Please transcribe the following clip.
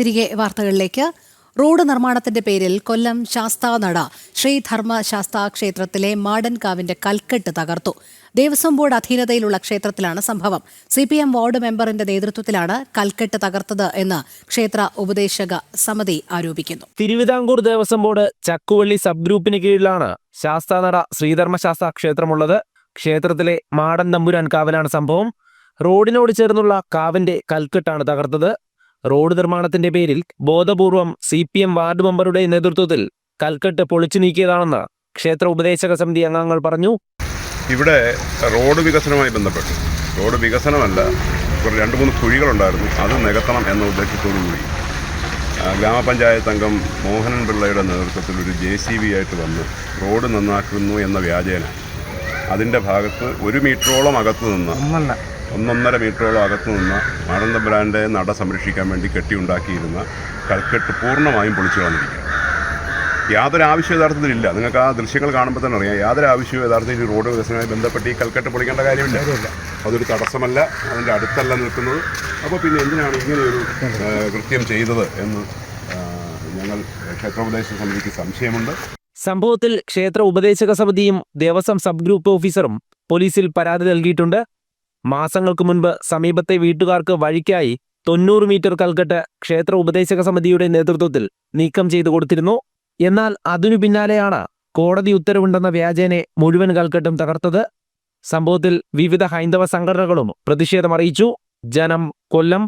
തിരികെ വാർത്തകളിലേക്ക്. റോഡ് നിർമ്മാണത്തിന്റെ പേരിൽ കൊല്ലം ശാസ്താനട ശ്രീധർമ്മ ശാസ്താ ക്ഷേത്രത്തിലെ മാടൻകാവിന്റെ കൽക്കെട്ട് തകർത്തു. ദേവസ്വം ബോർഡ് അധീനതയിലുള്ള ക്ഷേത്രത്തിലാണ് സംഭവം. സി പി എം വാർഡ് മെമ്പറിന്റെ നേതൃത്വത്തിലാണ് കൽക്കെട്ട് തകർത്തത് എന്ന് ക്ഷേത്ര ഉപദേശക സമിതി ആരോപിക്കുന്നു. തിരുവിതാംകൂർ ദേവസ്വം ബോർഡ് ചക്കുവള്ളി സബ് ഗ്രൂപ്പിന് കീഴിലാണ് ശാസ്താനട ശ്രീധർമ്മശാസ്ത്ര ക്ഷേത്രമുള്ളത്. ക്ഷേത്രത്തിലെ മാടൻ തമ്പുരാൻ കാവലാണ് സംഭവം. റോഡിനോട് ചേർന്നുള്ള കാവിന്റെ കൽക്കെട്ടാണ് തകർത്തത്. റോഡ് നിർമ്മാണത്തിന്റെ പേരിൽ ബോധപൂർവം സി പി എം വാർഡ് മെമ്പറുടെ നേതൃത്വത്തിൽ കൽക്കെട്ട് പൊളിച്ചു നീക്കിയതാണെന്ന് ക്ഷേത്ര ഉപദേശക സമിതി അംഗങ്ങൾ പറഞ്ഞു. ഇവിടെ റോഡ് വികസനവുമായി ബന്ധപ്പെട്ട് റോഡ് വികസനമല്ല ഒരു രണ്ട് മൂന്ന് കുഴികളുണ്ടായിരുന്നു അത് നികത്തണം എന്ന ഉദ്ദേശത്തോടു കൂടി ഗ്രാമപഞ്ചായത്ത് അംഗം മോഹനൻ പിള്ളയുടെ നേതൃത്വത്തിൽ ഒരു ജെ സി ബി ആയിട്ട് വന്ന് റോഡ് നന്നാക്കുന്നു എന്ന വ്യാജേന. അതിന്റെ ഭാഗത്ത് ഒരു മീറ്ററോളം അകത്ത് നിന്ന് ഒന്നൊന്നര മീറ്ററോളം അകത്തു നിന്ന് ആനന്ദബ്രാന്റെ ബ്രാൻഡ് നട സംരക്ഷിക്കാൻ വേണ്ടി കെട്ടിയുണ്ടാക്കിയിരുന്ന കൽക്കെട്ട് പൂർണമായും പൊളിച്ചു കളഞ്ഞിരിക്കുക യാതൊരു ആവശ്യം യഥാർത്ഥത്തിലില്ല നിങ്ങൾക്ക് ആ ദൃശ്യങ്ങൾ കാണുമ്പോൾ തന്നെ അറിയാം. യാതൊരു ആവശ്യവും യഥാർത്ഥത്തിൽ ഈ റോഡ് വികസനവുമായി ബന്ധപ്പെട്ട് ഈ കൽക്കെട്ട് പൊളിക്കേണ്ട കാര്യമില്ല. അതൊരു തടസ്സമല്ല. അതിന്റെ അടുത്തല്ല നിൽക്കുന്നത്. അപ്പോൾ പിന്നെ എന്തിനാണ് ഇങ്ങനെയൊരു കൃത്യം ചെയ്തത് എന്ന് ഞങ്ങൾ ക്ഷേത്രോപദേശ സമിതിക്ക് സംശയമുണ്ട്. സംഭവത്തിൽ ക്ഷേത്ര ഉപദേശക സമിതിയും ദേവസ്വം സബ് ഗ്രൂപ്പ് ഓഫീസറും പോലീസിൽ പരാതി നൽകിയിട്ടുണ്ട്. മാസങ്ങൾക്ക് മുൻപ് സമീപത്തെ വീട്ടുകാർക്ക് വഴിക്കായി തൊണ്ണൂറ് മീറ്റർ കൽക്കെട്ട് ക്ഷേത്ര ഉപദേശക സമിതിയുടെ നേതൃത്വത്തിൽ നീക്കം ചെയ്തു കൊടുത്തിരുന്നു. എന്നാൽ അതിനു പിന്നാലെയാണ് കോടതി ഉത്തരവുണ്ടെന്ന വ്യാജേനെ മുഴുവൻ കൽക്കെട്ടും തകർത്തത്. സംഭവത്തിൽ വിവിധ ഹൈന്ദവ സംഘടനകളും പ്രതിഷേധമറിയിച്ചു ജനം കൊല്ലം